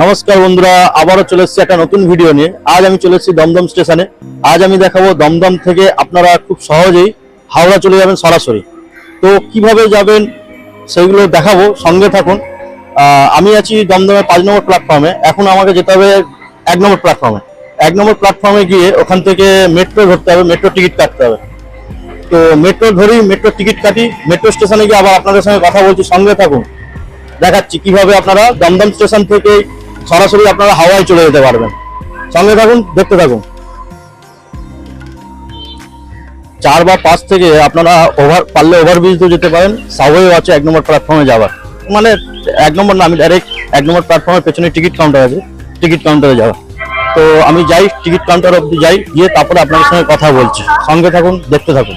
নমস্কার বন্ধুরা, আবারও চলে এসেছি একটা নতুন ভিডিও নিয়ে। আজ আমি চলে এসেছি দমদম স্টেশনে আজ আমি দেখাবো দমদম থেকে আপনারা খুব সহজেই হাওড়া চলে যাবেন সরাসরি। তো কীভাবে যাবেন সেইগুলো দেখাবো, সঙ্গে থাকুন। আমি আছি দমদমের পাঁচ নম্বর প্ল্যাটফর্মে এখন আমাকে যেতে হবে এক নম্বর প্ল্যাটফর্মে এক নম্বর প্ল্যাটফর্মে গিয়ে ওখান থেকে মেট্রো ধরতে হবে মেট্রো টিকিট কাটতে হবে। তো মেট্রো ধরি মেট্রো টিকিট কাটি মেট্রো স্টেশনে গিয়ে আবার আপনাদের সঙ্গে কথা বলছি, সঙ্গে থাকুন। দেখাচ্ছি কীভাবে আপনারা দমদম স্টেশন থেকে সরাসরি আপনারা হাওয়ায় চলে যেতে পারবেন। সঙ্গে থাকুন, দেখতে থাকুন। চার বা পাঁচ থেকে আপনারা ওভার পারলে ওভারব্রিজ দিয়ে যেতে পারেন। সাবওয়ে আছে, এক নম্বর প্ল্যাটফর্মে যাওয়ার। মানে এক নম্বর না, আমি ডাইরেক্ট এক নম্বর প্ল্যাটফর্মের পেছনে টিকিট কাউন্টার আছে টিকিট কাউন্টারে যাওয়া তো আমি যাই টিকিট কাউন্টার অব্দি যাই, গিয়ে তারপরে আপনাদের সঙ্গে কথা বলছি। সঙ্গে থাকুন, দেখতে থাকুন।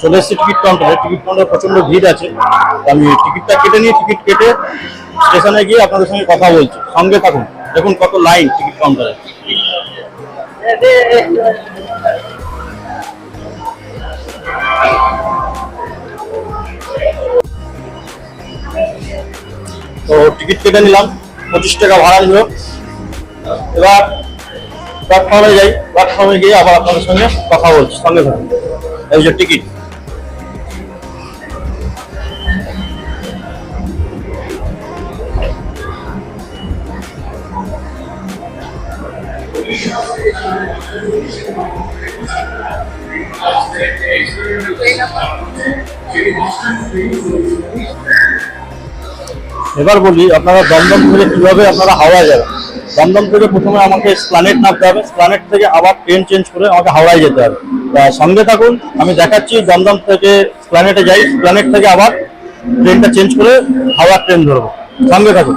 চলে এসেছি টিকিট কাউন্টারে। টিকিট কাউন্টারে প্রচণ্ড ভিড় আছে। আমি টিকিটটা কেটে নিয়ে টিকিট কেটে স্টেশনে গিয়ে আপনাদের সঙ্গে কথা বলছি। সঙ্গে থাকুন। দেখুন কত লাইন টিকিট কাউন্টারে। তো টিকিট কেটে নিলাম। পঁচিশ টাকা ভাড়া নিল। এবার প্ল্যাটফর্মে যাই প্ল্যাটফর্মে গিয়ে আবার আপনাদের সঙ্গে কথা বলছি, সঙ্গে থাকুন। এই যে টিকিট এবার বলি, আপনারা দমদম করে কীভাবে আপনারা হাওড়ায় যাবেন? দমদম করে প্রথমে আমাকে স্প্লানেট নামতে হবে। স্প্লানেট থেকে আবার ট্রেন চেঞ্জ করে আমাকে হাওড়ায় যেতে হবে। সঙ্গে থাকুন, আমি দেখাচ্ছি দমদম থেকে স্প্লানেটে যাই। স্প্লানেট থেকে আবার ট্রেনটা চেঞ্জ করে হাওড়ার ট্রেন ধরবো। সঙ্গে থাকুন।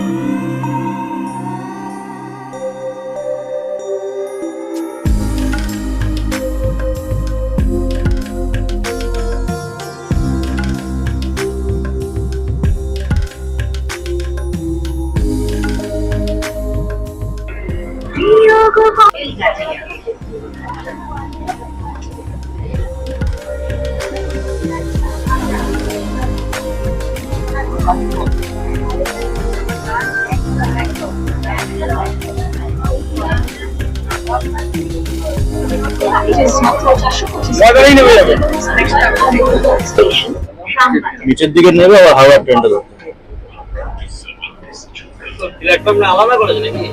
Música নিচের দিকে নেবে আবার হাওড়া ট্রেনটা প্ল্যাটফর্মটা আলাদা করেছে নাকি?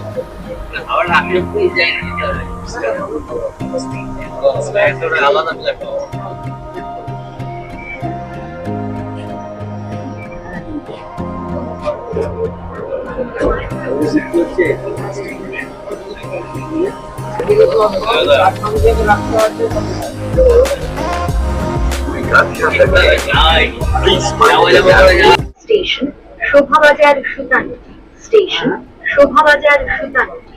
আলাদা platform station Shobhabazar Sutanuti. Station Shobhabazar Sutanuti.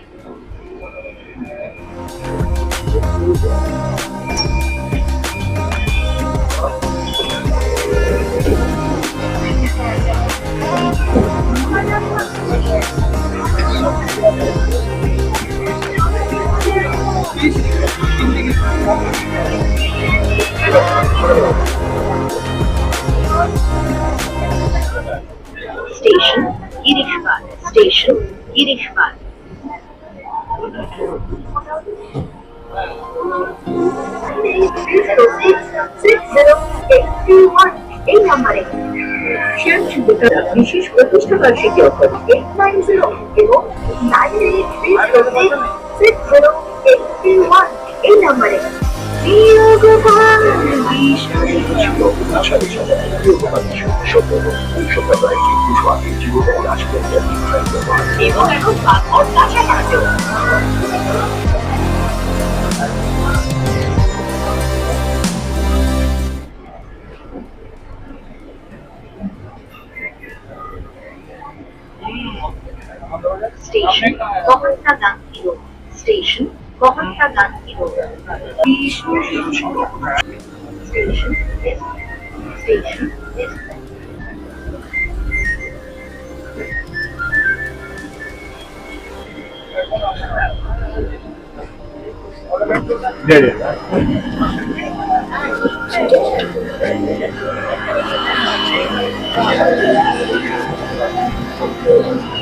Shyamsundar বিশেষ প্রতিষ্ঠাবার্ষিকী উপলক্ষে নাইন জিরো এবং nine eight three six zero eight three one এই নাম্বারে। এবং এখন station Mahatma Gandhi road station Mahatma Gandhi road station station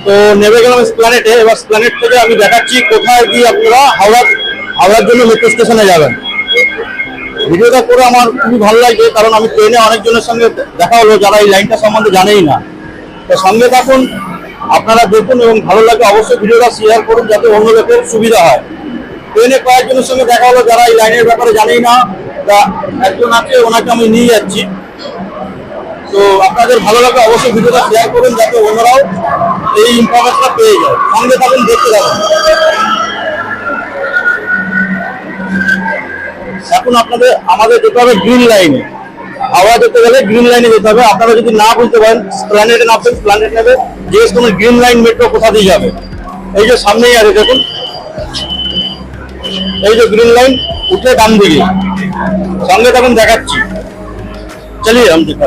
তো নেমে গেলাম স্প্ল্যানেটে এবার স্প্ল্যানেট থেকে আমি দেখাচ্ছি কোথায় গিয়ে আপনারা হাওড়া হাওড়ার জন্য মেট্রো স্টেশনে যাবেন। ভিডিওটা করে আমার খুবই ভালো লাগবে, কারণ আমি ট্রেনে অনেকজনের সঙ্গে দেখা হলো, যারা এই লাইনটা সম্বন্ধে জানেই না। তো সঙ্গে থাকুন, আপনারা দেখুন এবং ভালো লাগে অবশ্যই ভিডিওটা শেয়ার করুন, যাতে অন্য লোকের সুবিধা হয়। ট্রেনে কয়েকজনের সঙ্গে দেখা হলো, যারা এই লাইনের ব্যাপারে জানেই না, তা একজন আছে, ওনাকে আমি নিয়ে যাচ্ছি। তো আপনাদের ভালো লাগলে অবশ্যই ভিডিওটা শেয়ার করুন যাতে ওনারাও এই ইনফরমেশনটা পেয়ে যায়। সঙ্গে থাকুন, দেখতে থাকুন। এখন আপনাদের, আমাদের যেতে হবে গ্রিন লাইনে আওয়াজ যেতে গেলে গ্রিন লাইনে যেতে হবে। আপনারা যদি না বলতে পারেন প্ল্যানেটে নামছেন প্ল্যানেট নেবে, যে কোনো গ্রিন লাইন মেট্রো কোথা দিয়ে যাবে। এই যে সামনেই আছে, দেখুন। এই যে গ্রিন লাইন উঠে ডান দিকে। সঙ্গে তখন দেখাচ্ছি। চলিয়ে আমি দেখা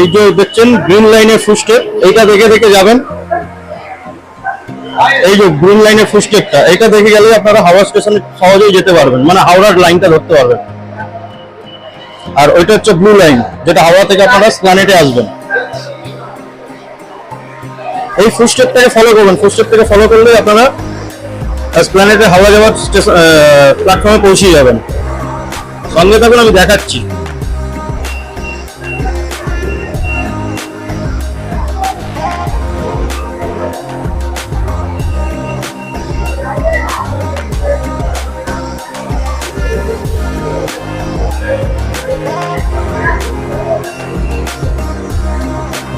এই যে দেখছেন গ্রিন লাইনের ফুস্টেপ এইটা দেখে দেখে যাবেন। এই যে গ্রিন লাইনের ফুস্টেপটা এটা দেখে গেলে আপনারা হাওড়া স্টেশনে সহজেই যেতে পারবেন মানে হাওড়ার লাইনটা ধরতে পারবেন। আর ওইটা হচ্ছে ব্লু লাইন যেটা হাওড়া থেকে আপনারা স্প্ল্যানেটে আসবেন। এই ফুস্টেপটাকে ফলো করবেন ফুস্টেপ থেকে ফলো করলে আপনারা স্প্ল্যানেটে হাওড়া যাওয়ার প্ল্যাটফর্মে পৌঁছে যাবেন। সঙ্গে থাকুন, আমি দেখাচ্ছি।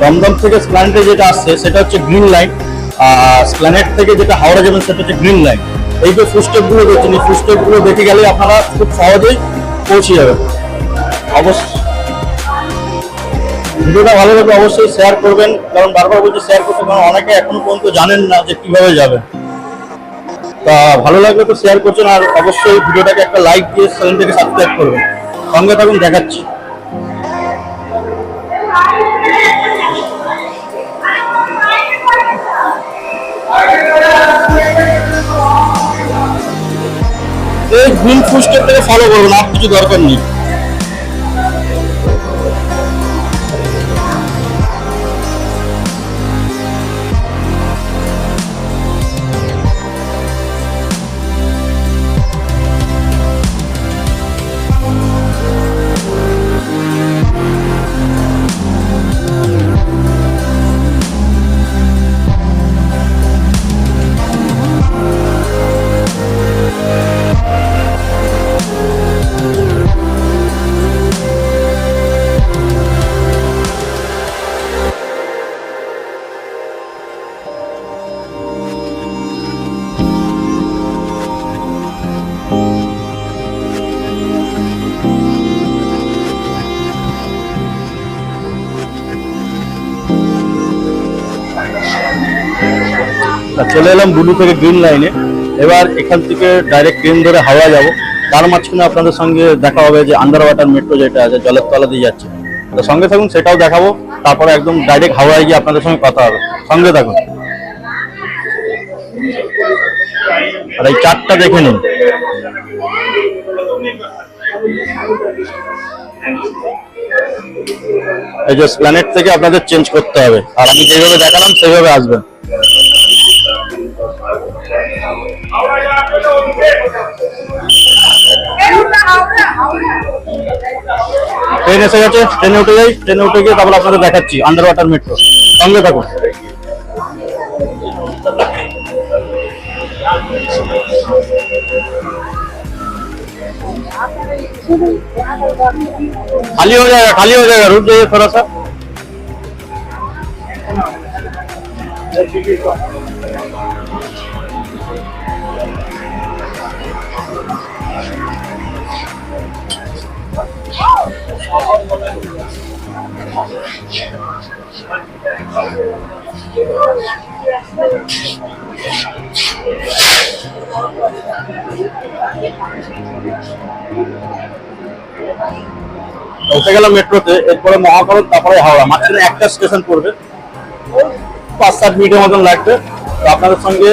দমদম থেকে স্প্ল্যানেটে যেটা আসছে, সেটা হচ্ছে গ্রিন লাইন। আর স্প্ল্যানেট থেকে যেটা হাওড়া যাবেন, সেটা হচ্ছে গ্রিন লাইন। এই যে ফুস্টেপগুলো দেখছেন, এই ফুস্টেপগুলো দেখে গেলে আপনারা খুব সহজেই পৌঁছে যাবেন। অবশ্যই। ভিডিওটা ভালো লাগলে অবশ্যই শেয়ার করবেন, কারণ বারবার বলছি শেয়ার করতে, কারণ অনেকে এখনও পর্যন্ত জানেন না যে কীভাবে যাবেন তা ভালো লাগলে তো শেয়ার করছেন, আর অবশ্যই ভিডিওটাকে একটা লাইক দিয়ে চ্যানেলটাকে সাবস্ক্রাইব করবেন। সঙ্গে থাকুন, দেখাচ্ছি। এই গ্রিন ফুস্টের থেকে ফলো করবেন আর কিছু দরকার নেই। তা চলে এলাম ব্লু থেকে গ্রিন লাইনে। এবার এখান থেকে ডাইরেক্ট ট্রেন ধরে হাওড়া যাব। তার মাঝখানে আপনাদের সঙ্গে দেখা হবে যে আন্ডার ওয়াটার মেট্রো যেটা আছে, জলের তলা দিয়ে যাচ্ছে। তো সঙ্গে থাকুন, সেটাও দেখাবো। তারপরে একদম ডাইরেক্ট হাওড়ায় গিয়ে আপনাদের সঙ্গে কথা হবে। সঙ্গে থাকুন। আর এই চারটা দেখে নিন। এই যে প্ল্যানেট থেকে আপনাদের চেঞ্জ করতে হবে। আর আমি যেভাবে দেখালাম সেইভাবে আসবেন। ট্রেন এসে গেছে ট্রেনে উঠে যাই ট্রেনে উঠে গিয়ে তারপর আপনাদের দেখাচ্ছি আন্ডার ওয়াটার মেট্রো সঙ্গে থাকুন खाली हो जाएगा खाली हो जाएगा रुक जाइए थोड़ा सा উঠে গেলাম মেট্রোতে, এরপরে মহাকরণ তারপরে হাওড়া, মাঝখানে একটা স্টেশন পড়বে। পাঁচ সাত মিনিটের মতন লাগবে। তো আপনাদের সঙ্গে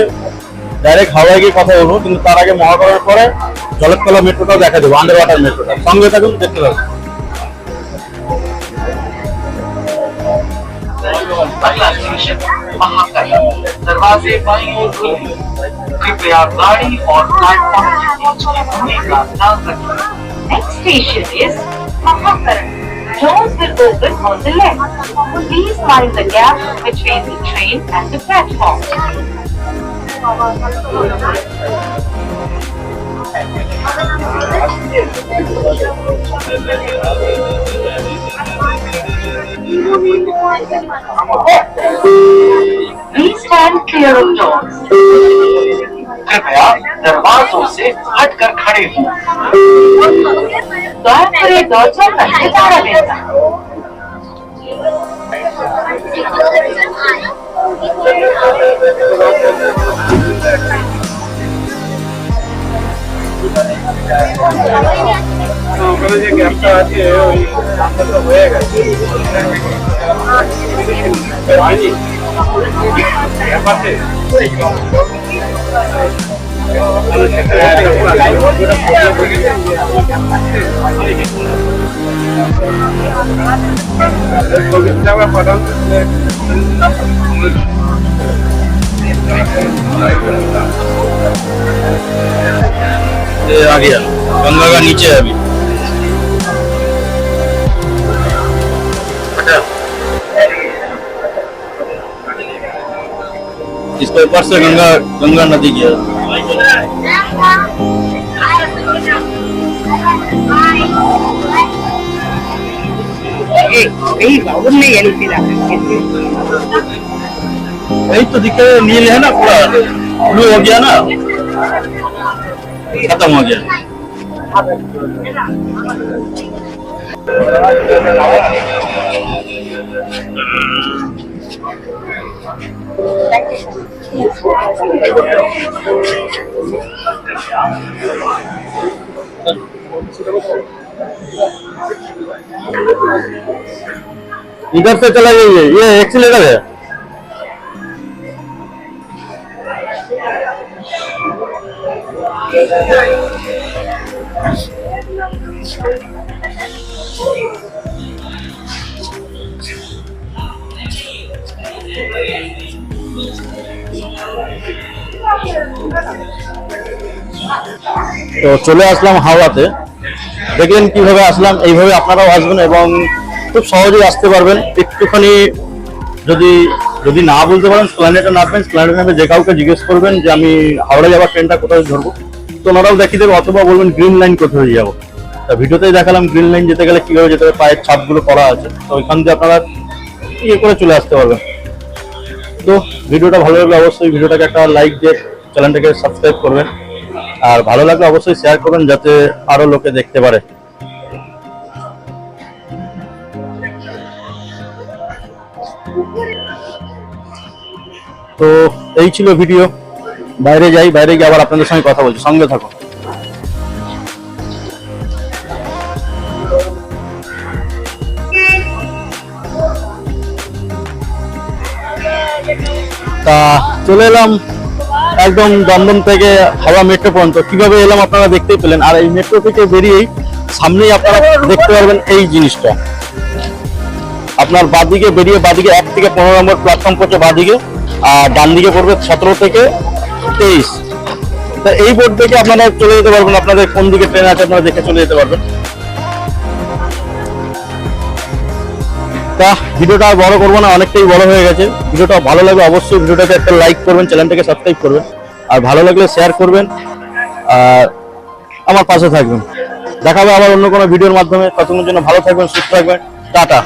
ডাইরেক্ট হাওড়ায় গিয়ে কথা বলব, কিন্তু তার আগে মহাকরণের পরে জলতলা মেট্রোটাও দেখা দেবো আন্ডার ওয়াটার মেট্রোটা। সঙ্গে থাকুন, দেখতে পাবেন अगला स्टेशन महाकाल दरवाजे बाई ओर खुले कृपया गाड़ी और प्लेटफॉर्म के बीच में होने का ध्यान रखें Next station is Mahakaran. Doors will open on the left. Please mind the gap between the train and the platform. Please stand clear of doors. कृपया दरवाजों से हटकर खड़े हों। द्वार पर दर्जन नहीं दारा देता। Thank you. ওখানে যে গ্যাপটা আছে ওই রাস্তাটা হয়ে গেছে হয়নি গ্যাপ আছে পাঠান ये आ गया गंगा का नीचे है अभी इसका ऊपर से गंगा गंगा नदी गया वही तो दिखे नील है ना पूरा ब्लू हो गया ना खत्म हो गया Thank you. इधर से चला जाइए ये एक्सीटर है Thank you. তো চলে আসলাম হাওড়াতে। দেখলেন কীভাবে আসলাম, এইভাবে আপনারাও আসবেন এবং খুব সহজেই আসতে পারবেন। একটুখানি যদি যদি না বলতে পারেন প্ল্যানেটে নামবেন প্ল্যানেটে নামে যে কাউকে জিজ্ঞেস করবেন যে আমি হাওড়া যাওয়ার ট্রেনটা কোথায় ধরবো, তো ওনারাও দেখিয়ে দেবে অথবা বলবেন গ্রিন লাইন কোথায় যাব। তা ভিডিওতেই দেখালাম গ্রিন লাইন যেতে গেলে কীভাবে যেতে হবে পায়ের ছাপগুলো করা আছে। তো ওইখান দিয়ে আপনারা ইয়ে করে চলে আসতে পারবেন। তো ভিডিওটা ভালো লাগলে অবশ্যই ভিডিওটাকে একটা লাইক দিয়ে চ্যানেলটাকে সাবস্ক্রাইব করবেন। আর ভালো লাগলে অবশ্যই শেয়ার করবেন যাতে আরও লোকে দেখতে পারে। তো এই ছিল ভিডিও বাইরে যাই, বাইরে গিয়ে আবার আপনাদের সঙ্গে কথা বলছি। সঙ্গে থাকো তা চলে এলাম। একদম দমদম থেকে হাওড়া মেট্রো পর্যন্ত। কীভাবে এলাম আপনারা দেখতেই পেলেন। আর এই মেট্রো থেকে বেরিয়েই সামনেই আপনারা দেখতে পারবেন এই জিনিসটা। আপনার বাদিকে বেরিয়ে বাদিকে এক থেকে পনেরো নম্বর প্ল্যাটফর্ম পড়ছে বাদিকে, আর ডান দিকে পড়বে সতেরো থেকে তেইশ। তা এই বোর্ড দেখে আপনারা চলে যেতে পারবেন। আপনাদের কোন দিকে ট্রেন আছে আপনারা দেখে চলে যেতে পারবেন। তা ভিডিওটা আর বড় করব না, অনেকটাই বড় হয়ে গেছে। ভিডিওটা ভালো লাগে অবশ্যই ভিডিওটাকে একটা লাইক করবেন, চ্যানেলটাকে সাবস্ক্রাইব করবেন। আর ভালো লাগলে শেয়ার করবেন, আর আমার পাশে থাকবেন। দেখাবে আবার অন্য কোনো ভিডিওর মাধ্যমে। ততক্ষণের জন্য ভালো থাকবেন, সুস্থ থাকবেন। টাটা।